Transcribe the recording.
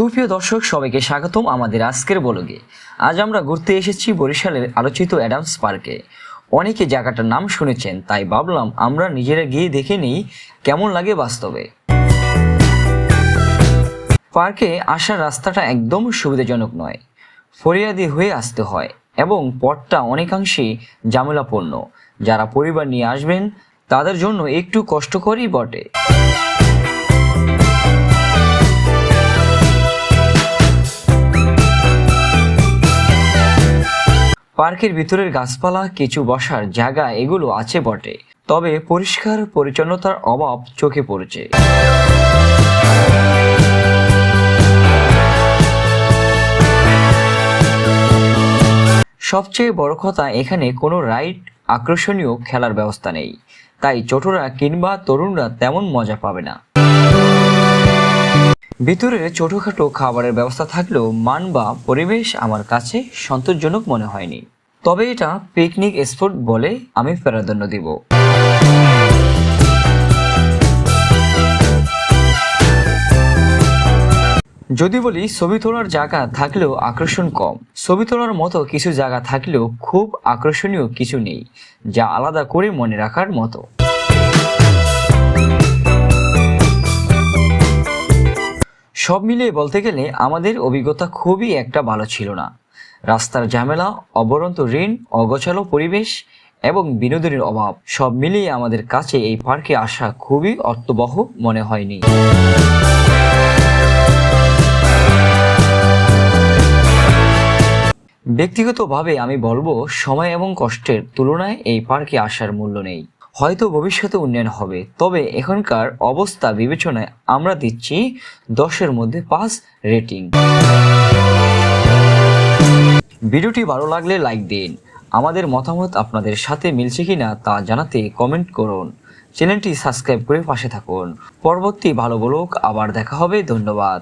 সুপ্রিয় দর্শক, সবাইকে স্বাগতম আমাদের আজকের বলগে। আজ আমরা ঘুরতে এসেছি বরিশালের আলোচিত অ্যাডামস পার্কে। অনেকে জায়গাটার নাম শুনেছেন, তাই ভাবলাম আমরা নিজেরা গিয়ে দেখে নিই কেমন লাগে বাস্তবে। পার্কে আসার রাস্তাটা একদম সুবিধাজনক নয়। ফরিয়াদি হয়ে আসতে হয় এবং পথটা অনেকাংশেই ঝামেলাপূর্ণ। যারা পরিবার নিয়ে আসবেন, তাদের জন্য একটু কষ্টকরই বটে। পার্কের ভিতরের গাছপালা, কিছু বসার জায়গা, এগুলো আছে বটে। তবে পরিষ্কার পরিচ্ছন্নতার অভাব চোখে পড়েছে। সবচেয়ে বড় কথা, এখানে কোনো রাইড আকর্ষণীয় খেলার ব্যবস্থা নেই। তাই ছোটরা কিংবা তরুণরা তেমন মজা পাবে না। ভিতরে ছোটখাটো খাবারের ব্যবস্থা থাকলেও মান বা পরিবেশ আমার কাছে সন্তোষজনক মনে হয়নি। তবে এটা পিকনিক স্পট বলে আমি প্রাধান্য দিব। যদি বলি, ছবি তোলার জায়গা থাকলেও আকর্ষণ কম। ছবি তোলার মতো কিছু জায়গা থাকলেও খুব আকর্ষণীয় কিছু নেই, যা আলাদা করে মনে রাখার মতো। সব মিলিয়ে বলতে গেলে আমাদের অভিজ্ঞতা খুবই একটা ভালো ছিল না। রাস্তার ঝামেলা, অবরন্ত ঋণ, অগোছালো পরিবেশ এবং বিনোদনের অভাব, সব মিলিয়ে আমাদের কাছে এই পার্কে আসা খুবই অর্থবহ মনে হয়নি। ব্যক্তিগতভাবে আমি বলব, সময় এবং কষ্টের তুলনায় এই পার্কে আসার মূল্য নেই। হয়তো ভবিষ্যতে উন্নয়ন হবে। তবে এখনকার অবস্থা বিবেচনায় আমরা দিচ্ছি দশের মধ্যে পাঁচ রেটিং। ভিডিওটি ভালো লাগলে লাইক দিন। আমাদের মতামত আপনাদের সাথে মিলছে কিনা তা জানাতে কমেন্ট করুন। চ্যানেলটি সাবস্ক্রাইব করে পাশে থাকুন। পরবর্তী ভালো বলুক, আবার দেখা হবে, ধন্যবাদ।